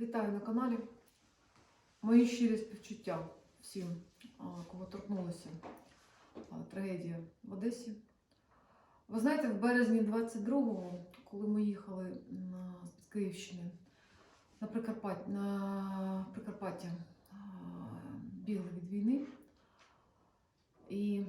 Вітаю на каналі. Мої щирі співчуття всім, кого торкнулася трагедія в Одесі. Ви знаєте, в березні 22-го, коли ми їхали з Київщини на Прикарпаття, на Прикарпаття бігли від війни, і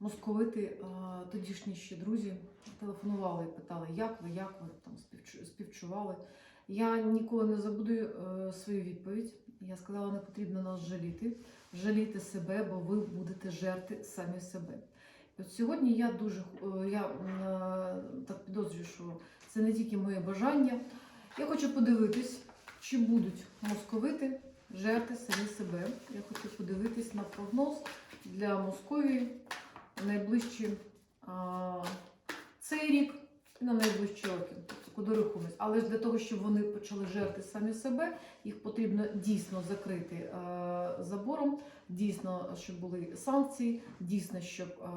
московити, тодішні ще друзі, телефонували і питали, як ви, як ви там співчували. Я ніколи не забуду е, свою відповідь. Я сказала, не потрібно нас жаліти, жаліти себе, бо ви будете жерти самі себе. От сьогодні я дуже е, я е, так підозрюю, що це не тільки моє бажання. Я хочу подивитись, чи будуть московити жерти самі себе. Я хочу подивитись на прогноз для Московії на найближчі а, цей рік і на найближчі роки. Куди. Але ж для того, щоб вони почали жерти самі себе, їх потрібно дійсно закрити е, забором, дійсно, щоб були санкції, дійсно, щоб е,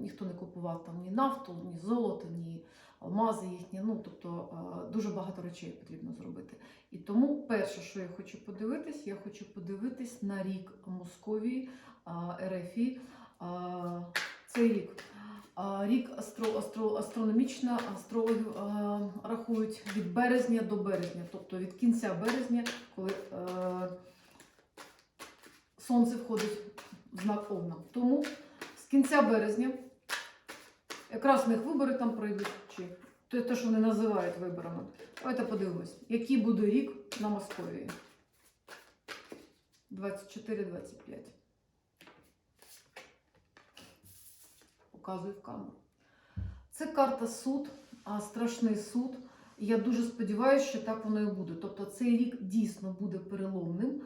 ніхто не купував там ні нафту, ні золото, ні алмази їхні. Ну тобто е, дуже багато речей потрібно зробити. І тому перше, що я хочу подивитись, я хочу подивитись на рік Московії, е, РФІ. Е, цей рік. Рік астро, астро, астрономічно астрологи рахують від березня до березня, тобто від кінця березня, коли е, сонце входить в знак Овна. Тому з кінця березня якраз них вибори там пройдуть, чи те, що вони називають виборами. Давайте подивимось, який буде рік на Московії. 24-25. Показую в камеру. Це карта суд, страшний суд. Я дуже сподіваюся, що так воно і буде. Тобто цей рік дійсно буде переломним.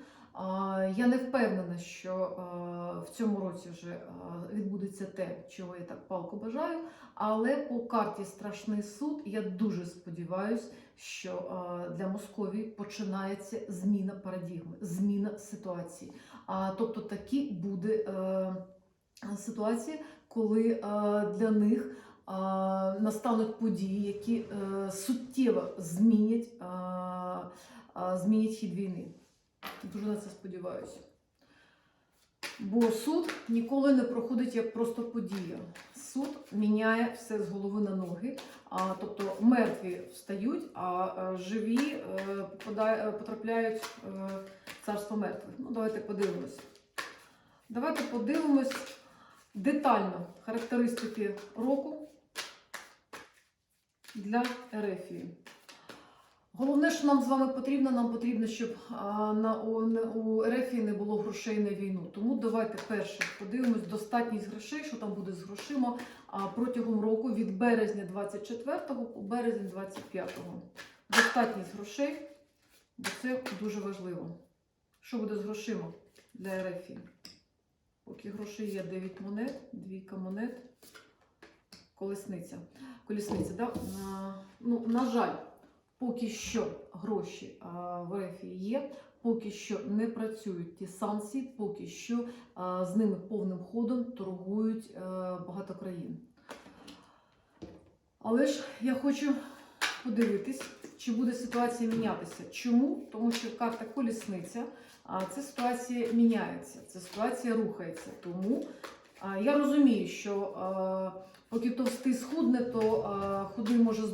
Я не впевнена, що в цьому році вже відбудеться те, чого я так палко бажаю. Але по карті Страшний суд я дуже сподіваюся, що для Московії починається зміна парадігми, зміна ситуації. Тобто такі буде е, ситуація, коли е, для них е, настануть події, які е, суттєво змінять, е, е, змінять хід війни. Дуже на це сподіваюся. Бо суд ніколи не проходить як просто подія. Суд міняє все з голови на ноги. А, тобто мертві встають, а е, живі е, е, потрапляють е, в царство мертвих. Ну, давайте подивимось. Давайте подивимось детально характеристики року для Ерефії. Головне, що нам з вами потрібно, нам потрібно, щоб на, у, у Ерефії не було грошей на війну. Тому давайте перше подивимось достатність грошей, що там буде з грошима а, протягом року від березня 24 по березень 25. Достатність грошей, бо це дуже важливо. Що буде з грошима для Ерефії? Поки грошей є 9 монет, двійка монет, колесниця. Колісниця, да? Ну, на жаль, поки що гроші в РФ є, поки що не працюють ті санкції, поки що з ними повним ходом торгують багато країн. Але ж я хочу подивитись, чи буде ситуація мінятися. Чому? Тому що карта колісниця, а ця ситуація міняється, ця ситуація рухається. Тому я розумію, що поки товстий схудне, то худий може е,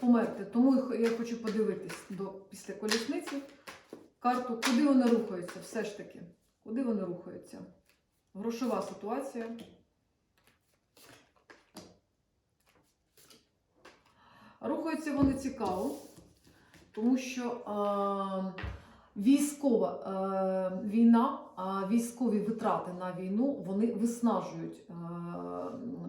померти. Тому я хочу подивитись до, після колісниці карту, куди вони рухаються, все ж таки. Куди вони рухаються? Грошова ситуація. Рухаються вони цікаво, тому що е, військова е, війна, а військові витрати на війну вони виснажують е,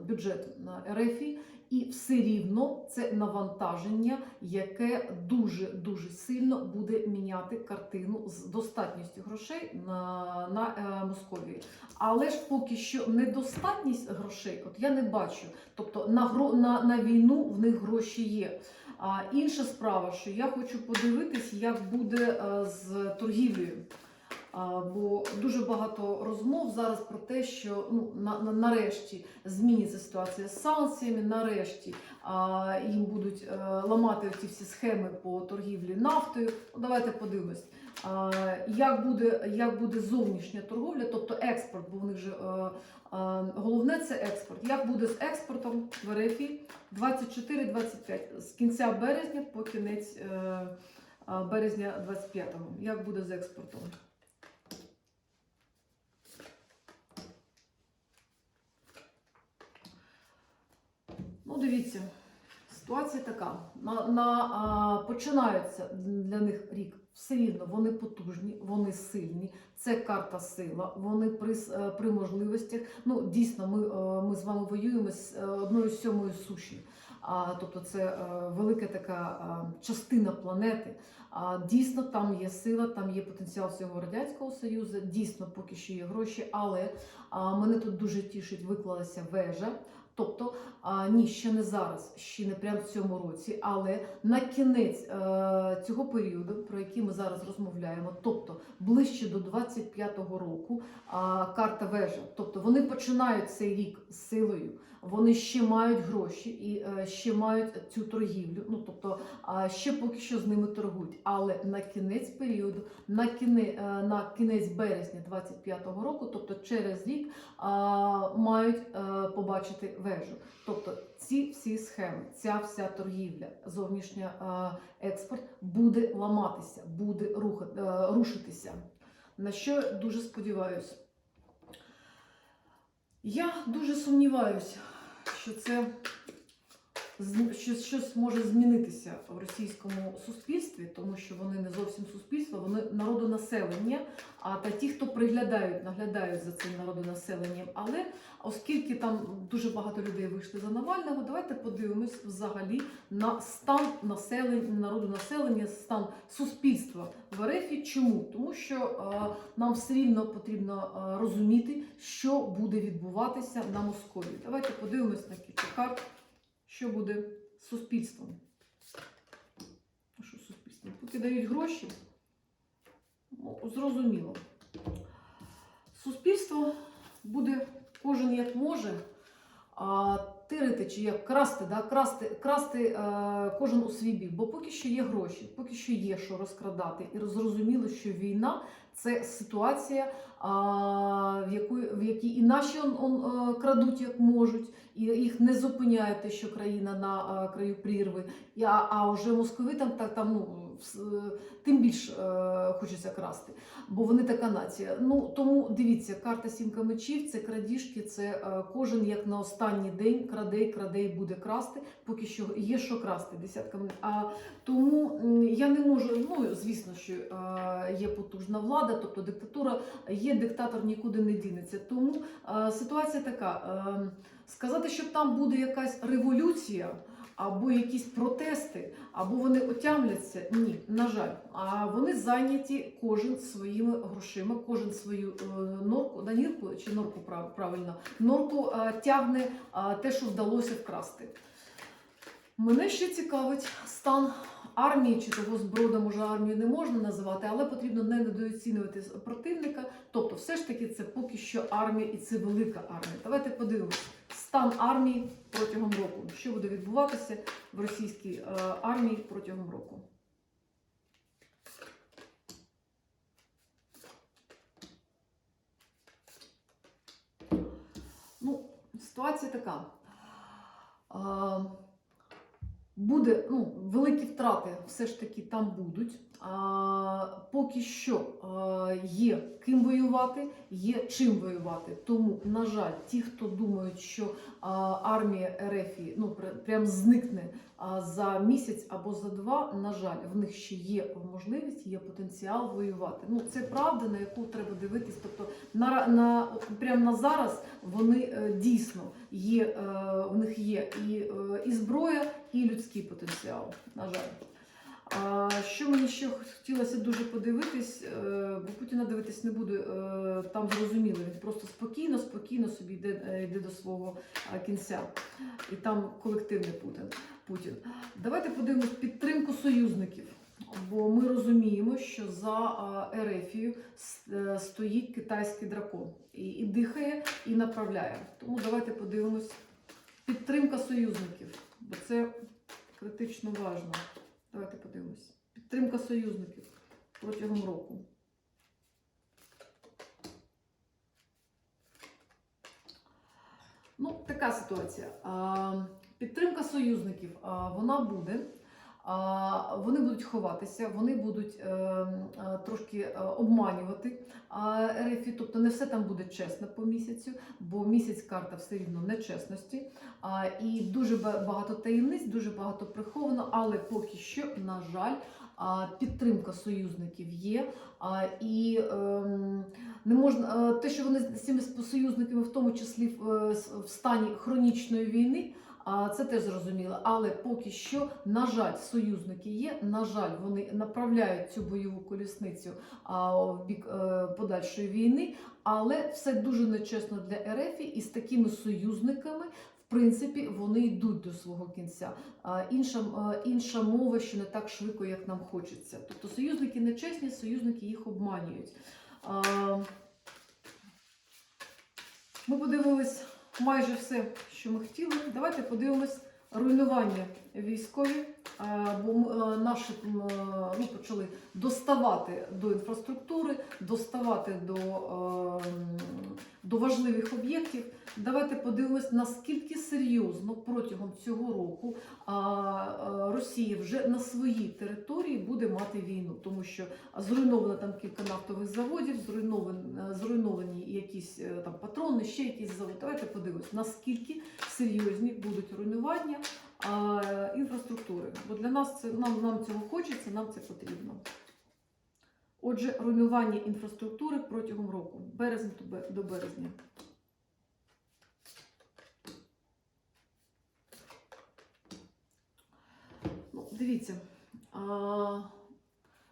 бюджет РФі, і все рівно це навантаження, яке дуже дуже сильно буде міняти картину з достатністю грошей на, на е, Московії. Але ж поки що недостатність грошей, от я не бачу. Тобто на, на, на війну в них гроші є. А інша справа, що я хочу подивитись, як буде е, з торгівлею. А, бо дуже багато розмов зараз про те, що ну, на, на, нарешті зміниться ситуація з санкціями, нарешті а, їм будуть е, ламати ці всі схеми по торгівлі нафтою. Ну, давайте подивимось, а, як буде, як буде зовнішня торговля, тобто експорт, бо в них же е, е, головне це експорт. Як буде з експортом в РФ 24-25 з кінця березня по кінець е, е, березня 25-го. Як буде з експортом? Дивіться, ситуація така. На, на, а, починається для них рік все рівно. Вони потужні, вони сильні. Це карта сила. Вони при, е, при можливостях. Ну, дійсно, ми, е, ми з вами воюємо з е, одною сьомою суші. Тобто це е, велика така частина планети. Дійсно, там є сила, там є потенціал всього Радянського Союзу, дійсно, поки що є гроші, але мене тут дуже тішить, виклалася вежа. Тобто, ні, ще не зараз, ще не прямо в цьому році, але на кінець е, цього періоду, про який ми зараз розмовляємо, тобто ближче до 25-го року, карта вежа. Тобто вони починають цей рік з силою, вони ще мають гроші і е, ще мають цю торгівлю. Ну тобто ще поки що з ними торгують. Але на кінець періоду, на кінець, на кінець березня 25-го року, тобто через рік, мають е, побачити вежу. Тобто ці всі схеми, ця вся торгівля, зовнішня е, експорт буде ламатися, буде рухати, е, рушитися. На що дуже сподіваюся. Я дуже сумніваюся, що це з- що щось може змінитися в російському суспільстві, тому що вони не зовсім суспільство, вони народонаселення, а та ті, хто приглядають, наглядають за цим народонаселенням. Але оскільки там дуже багато людей вийшли за Навального, давайте подивимось взагалі на стан населення, народонаселення, стан суспільства в РФ. Чому? Тому що е, нам все рівно потрібно е, розуміти, що буде відбуватися на Московії. Давайте подивимось на кілька карт, що буде з суспільством. Що з суспільством? Поки дають гроші, ну, зрозуміло. Суспільство буде кожен як може. А, тирити чи як красти, да? красти, красти е, кожен у свій бік. Бо поки що є гроші, поки що є що розкрадати. І зрозуміло, що війна це ситуація, в, яку, в якій і наші он, он, е, крадуть як можуть, і їх не зупиняє те, що країна на е, краю прірви. А, а вже московитам так там ну. Тим більш е, хочеться красти, бо вони така нація. Ну тому дивіться, карта сімка мечів це крадіжки, це е, кожен як на останній день краде, краде і буде красти. Поки що є що красти десятками. А тому я не можу. Ну звісно, що е, є потужна влада, тобто диктатура, є диктатор, нікуди не дінеться. Тому ситуація така: е, сказати, що там буде якась революція. Або якісь протести, або вони отямляться. Ні, на жаль. А вони зайняті кожен своїми грошима, кожен свою е, норку, да, нірку чи норку правильно, норку е, тягне е, те, що вдалося вкрасти. Мене ще цікавить стан армії, чи того зброда, може армію не можна називати, але потрібно не недооцінювати противника. Тобто, все ж таки, це поки що армія і це велика армія. Давайте подивимось стан армії протягом року. Що буде відбуватися в російській е, армії протягом року? Ну, ситуація така. Е, Буде ну, великі втрати, все ж таки там будуть. Поки що є ким воювати, є чим воювати. Тому, на жаль, ті, хто думають, що армія РФ ну, пр- прям зникне за місяць або за два, на жаль, в них ще є можливість, є потенціал воювати. Ну, це правда, на яку треба дивитись. Тобто на, на прямо на зараз вони е, дійсно є, е, в них є і, е, і зброя, і людський потенціал. На жаль. Що мені ще хотілося дуже подивитись, е, бо Путіна дивитись не буду, е, там зрозуміло, він просто спокійно, спокійно собі йде, е, йде до свого кінця. І там колективний Путін. Путін. Давайте подивимось підтримку союзників. Бо ми розуміємо, що за Ерефію стоїть китайський дракон і, і дихає, і направляє. Тому давайте подивимось підтримка союзників. бо це критично важливо. Давайте подивимось. Підтримка союзників протягом року. Ну, така ситуація. Підтримка союзників вона буде. Вони будуть ховатися, вони будуть е, е, трошки е, обманювати РФ, тобто не все там буде чесно по місяцю, бо місяць карта все рівно нечесності. І дуже багато таємниць, дуже багато приховано, але поки що, на жаль, підтримка союзників є. І ем, не можна те, що вони з цими союзниками, в тому числі в стані хронічної війни. Це теж зрозуміло, але поки що, на жаль, союзники є. На жаль, вони направляють цю бойову колісницю в бік е, подальшої війни, але все дуже нечесно для РФ, і з такими союзниками, в принципі, вони йдуть до свого кінця. Інша, е, інша мова, що не так швидко, як нам хочеться. Тобто союзники нечесні, союзники їх обманюють. Ми подивились майже все, що ми хотіли. Давайте подивимось руйнування військові, бо е, наші е, ну, почали доставати до інфраструктури, доставати до, е, до важливих об'єктів. Давайте подивимось, наскільки серйозно протягом цього року е, Росія вже на своїй території буде мати війну, тому що зруйновано там кілька нафтових заводів, зруйновані, зруйновані якісь е, там патрони, ще якісь заводи. Давайте подивимось, наскільки серйозні будуть руйнування інфраструктури. Бо для нас це нам, нам цього хочеться, нам це потрібно. Отже, руйнування інфраструктури протягом року, березень до березня. Ну, дивіться. А,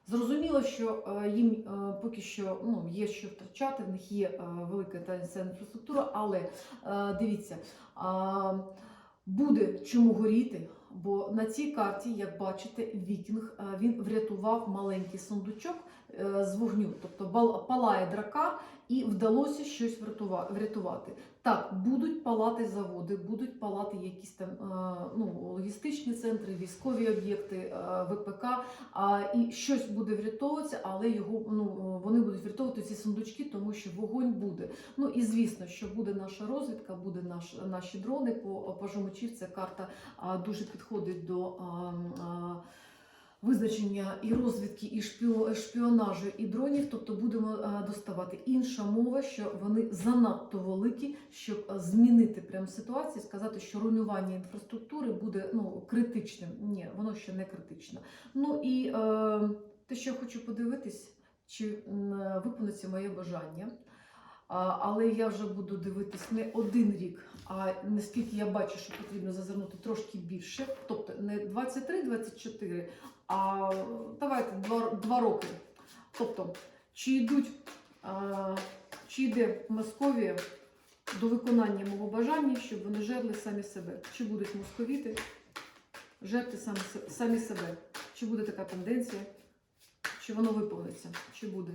Зрозуміло, що е, їм е, поки що ну, є що втрачати, в них є е, велика та інфраструктура, але е, дивіться, буде чому горіти, бо на цій карті, як бачите, вікінг е, він врятував маленький сундучок з вогню, тобто палає драка, і вдалося щось врятувати. Так, будуть палати заводи, будуть палати якісь там е, ну, логістичні центри, військові об'єкти, е, ВПК, і щось буде врятовуватися, але його ну вони будуть врятовувати ці сундучки, тому що вогонь буде. Ну і звісно, що буде наша розвідка, буде наш наші дрони по пажу мечів. Ця карта дуже підходить до. Визначення і розвідки, і шпіо- шпіонажу, і дронів, тобто будемо е, доставати інша мова, що вони занадто великі, щоб е, змінити прям ситуацію, сказати, що руйнування інфраструктури буде ну критичним. Ні, воно ще не критично. Ну і е, те, що я хочу подивитись, чи м, виконується моє бажання. Але я вже буду дивитись не один рік, а наскільки я бачу, що потрібно зазирнути трошки більше, тобто не 23-24, а давайте два, два роки. Тобто, чи йдуть, а, чи йде Московія до виконання мого бажання, щоб вони жерли самі себе? Чи будуть московіти жерти самі, самі себе? Чи буде така тенденція? Чи воно виповниться? Чи буде?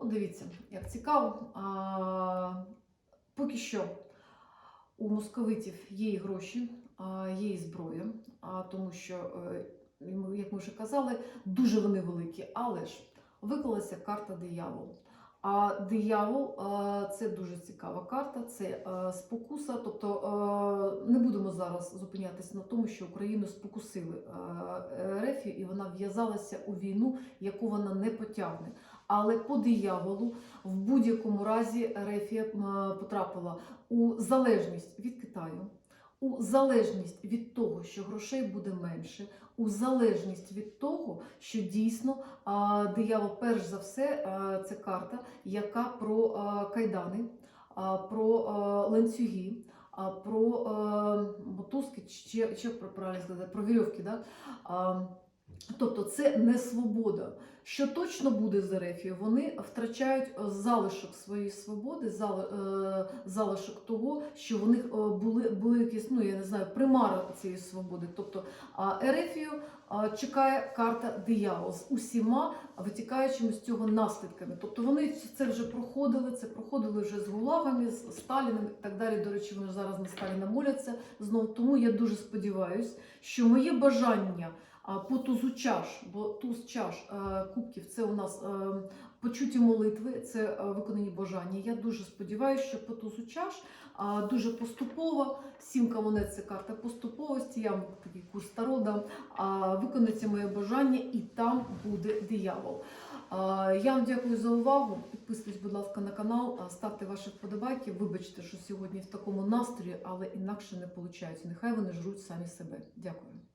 От дивіться, як цікаво. А, поки що у московитів є і гроші, є і зброя, а, тому що, е, як ми вже казали, дуже вони великі. Але ж виклалася карта диявол. А диявол е, це дуже цікава карта, це е, спокуса. Тобто е, не будемо зараз зупинятися на тому, що Україну спокусили РФ, і вона в'язалася у війну, яку вона не потягне. Але по дияволу в будь-якому разі Рефія потрапила у залежність від Китаю, у залежність від того, що грошей буде менше, у залежність від того, що дійсно а, диявол, перш за все, а, це карта, яка про а, кайдани, а, про а, ланцюги, а, про мотузки, чи, чи як правильно сказати, про вірьовки. Да? А, Тобто це не свобода. Що точно буде з Ерефією, вони втрачають е, залишок своєї свободи, е, залишок того, що в них е, були, були якісь, ну я не знаю, примари цієї свободи. Тобто Ерефію чекає карта диявол з усіма витікаючими з цього наслідками. Тобто вони це вже проходили, це проходили вже з Гулагами, з Сталіним і так далі. До речі, вони зараз на Сталіна моляться знову. Тому я дуже сподіваюся, що моє бажання по тузу чаш, бо туз чаш е, кубків це у нас е, почуті молитви, це е, виконані бажання. Я дуже сподіваюся, що по тузу чаш дуже поступово. Сімка монет це карта поступовості. Я такий курс таро дам. Виконається моє бажання, і там буде диявол. Я вам дякую за увагу. Підписуйтесь, будь ласка, на канал, ставте ваші вподобайки. Вибачте, що сьогодні в такому настрої, але інакше не виходить. Нехай вони жруть самі себе. Дякую.